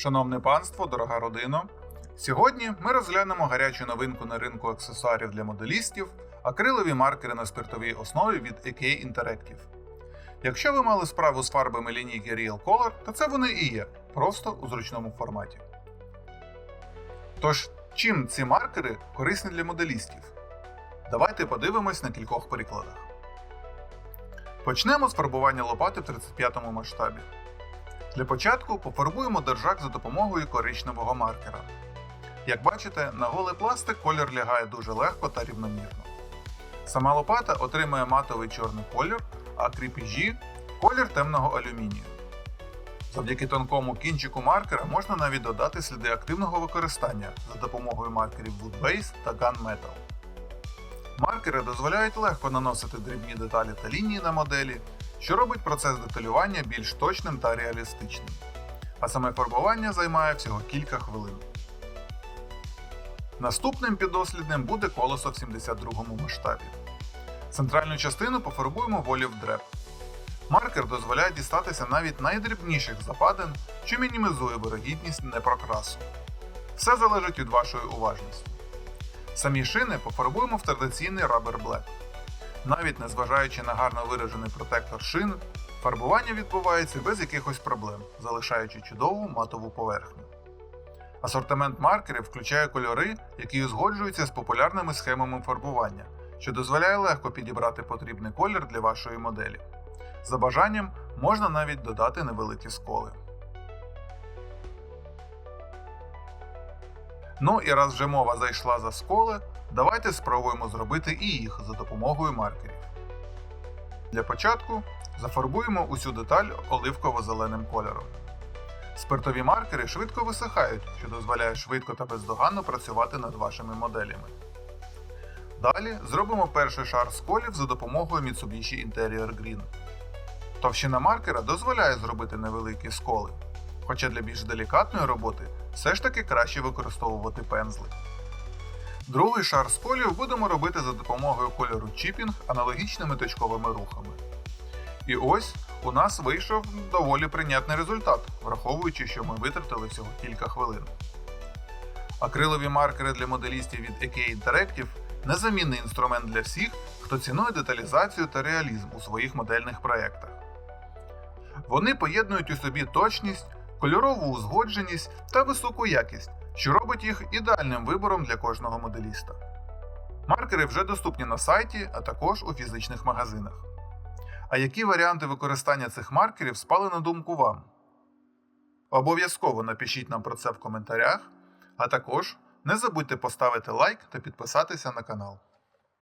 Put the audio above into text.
Шановне панство, дорога родино! Сьогодні ми розглянемо гарячу новинку на ринку аксесуарів для моделістів акрилові маркери на спиртовій основі від AK Interactive. Якщо ви мали справу з фарбами лінійки Real Color, то це вони і є, просто у зручному форматі. Тож, чим ці маркери корисні для моделістів? Давайте подивимось на кількох прикладах. Почнемо з фарбування лопати в 35 масштабі. Для початку пофарбуємо держак за допомогою коричневого маркера. Як бачите, на голий пластик колір лягає дуже легко та рівномірно. Сама лопата отримує матовий чорний колір, а кріпежі колір темного алюмінію. Завдяки тонкому кінчику маркера можна навіть додати сліди активного використання за допомогою маркерів Wood Base та Gunmetal. Маркери дозволяють легко наносити дрібні деталі та лінії на моделі, що робить процес деталювання більш точним та реалістичним. А саме фарбування займає всього кілька хвилин. Наступним піддослідним буде колесо в 72 масштабі. Центральну частину пофарбуємо в Olive Drab. Маркер дозволяє дістатися навіть найдрібніших западин, що мінімізує вирогідність непрокрасу. Все залежить від вашої уважності. Самі шини пофарбуємо в традиційний Rubber Black. Навіть незважаючи на гарно виражений протектор шин, фарбування відбувається без якихось проблем, залишаючи чудову матову поверхню. Асортимент маркерів включає кольори, які узгоджуються з популярними схемами фарбування, що дозволяє легко підібрати потрібний колір для вашої моделі. За бажанням можна навіть додати невеликі сколи. Ну і раз вже мова зайшла за сколи, давайте спробуємо зробити і їх за допомогою маркерів. Для початку зафарбуємо усю деталь оливково-зеленим кольором. Спиртові маркери швидко висихають, що дозволяє швидко та бездоганно працювати над вашими моделями. Далі зробимо перший шар сколів за допомогою Mitsubishi Interior Green. Товщина маркера дозволяє зробити невеликі сколи, хоча для більш делікатної роботи все ж таки краще використовувати пензли. Другий шар сколів будемо робити за допомогою кольору чіпінг аналогічними точковими рухами. І ось у нас вийшов доволі прийнятний результат, враховуючи, що ми витратили всього кілька хвилин. Акрилові маркери для моделістів від AK Interactive незамінний інструмент для всіх, хто цінує деталізацію та реалізм у своїх модельних проєктах. Вони поєднують у собі точність, кольорову узгодженість та високу якість, що робить їх ідеальним вибором для кожного моделіста. Маркери вже доступні на сайті, а також у фізичних магазинах. А які варіанти використання цих маркерів спали на думку вам? Обов'язково напишіть нам про це в коментарях, а також не забудьте поставити лайк та підписатися на канал.